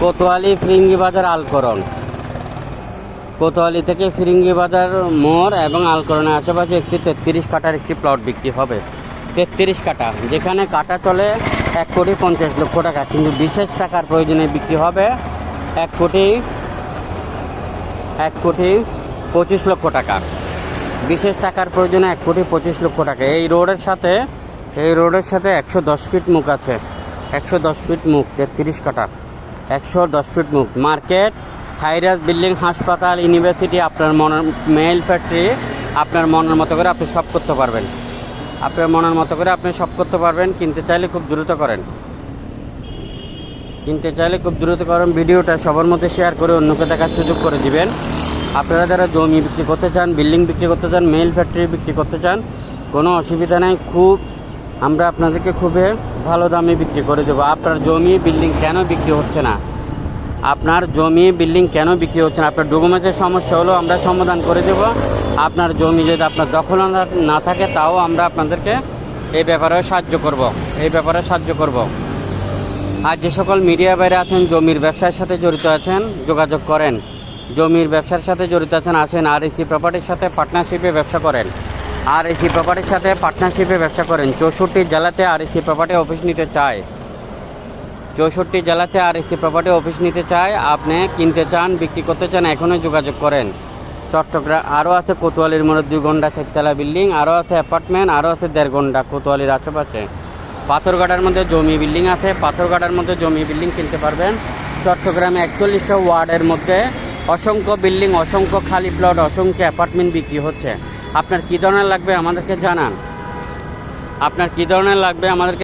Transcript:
কোতোয়ালি ফিরিঙ্গি বাজার আলকরণ। কোতোয়ালি থেকে ফিরিঙ্গি বাজার মোড় এবং আলকরণের আশেপাশে একটি তেত্রিশ কাটার একটি প্লট বিক্রি হবে। তেত্রিশ কাটা যেখানে কাটা চলে এক কোটি পঞ্চাশ লক্ষ টাকা, কিন্তু বিশেষ টাকার প্রয়োজনে বিক্রি হবে এক কোটি এক কোটি পঁচিশ লক্ষ টাকা। বিশেষ টাকার প্রয়োজনে এক কোটি পঁচিশ লক্ষ টাকা। এই রোডের সাথে, এই রোডের সাথে একশো দশ ফিট মুখ আছে। একশো দশ ফিট মুখ, তেত্রিশ কাটা একশো দশ ফিট মুখ। মার্কেট হাইরাজ বিল্ডিং, হাসপাতাল, ইউনিভার্সিটি, আপনার মনের মেল ফ্যাক্টরি, আপনার মনের মতো করে আপনি সব করতে পারবেন। আপনার মনের মতো করে আপনি সব করতে পারবেন, কিনতে চাইলে খুব দ্রুত করেন। কিনতে চাইলে খুব দ্রুত করেন, ভিডিওটা সবার মধ্যে শেয়ার করে অন্যকে দেখার সুযোগ করে দিবেন। আপনারা যারা জমি বিক্রি করতে চান, বিল্ডিং বিক্রি করতে চান মেল ফ্যাক্টরি বিক্রি করতে চান, কোনো অসুবিধা নেই, খুব, আমরা আপনাদেরকে খুবই ভালো দামে বিক্রি করে দেবো। আপনার জমি, বিল্ডিং কেন বিক্রি হচ্ছে না? আপনার জমি বিল্ডিং কেন বিক্রি হচ্ছে না? আপনার ডকুমেন্টের সমস্যা হলো আমরা সমাধান করে দেব। আপনার জমি যদি আপনার দখল না থাকে তাও আমরা আপনাদেরকে এই ব্যাপারে সাহায্য করব। এই ব্যাপারে সাহায্য করব। আর যে সকল মিডিয়া বাইরে আছেন, জমির ব্যবসার সাথে জড়িত আছেন, যোগাযোগ করেন। জমির ব্যবসার সাথে জড়িত আছেন, আসেন আর এসি প্রপার্টির সাথে পার্টনারশিপে ব্যবসা করেন। আর এসি প্রপার্টির সাথে পার্টনারশিপে ব্যবসা করেন। চৌষট্টি জেলাতে আর এসি প্রপার্টি অফিস নিতে চায়। চৌষট্টি জেলাতে আর এসি প্রপার্টি অফিস নিতে চায়, আপনি কিনতে চান, বিক্রি করতে চান এখনও যোগাযোগ করেন। চট্টগ্রাম আরও আছে কোতোয়ালির মোড়ে, দুই ঘণ্টা চারতলা বিল্ডিং, আরও আছে অ্যাপার্টমেন্ট আরও আছে দেড় ঘণ্টা কোতোয়ালির আশেপাশে। পাথরঘাটার মধ্যে জমি বিল্ডিং আছে, পাথরঘাটার মধ্যে জমি বিল্ডিং কিনতে পারবেন। চট্টগ্রামে একচল্লিশটা ওয়ার্ডের মধ্যে অসংখ্য বিল্ডিং, অসংখ্য খালি প্লট অসংখ্য অ্যাপার্টমেন্ট বিক্রি হচ্ছে। আপনার কী ধরনের লাগবে আমাদেরকে জানান। আপনার কী ধরনের লাগবে আমাদেরকে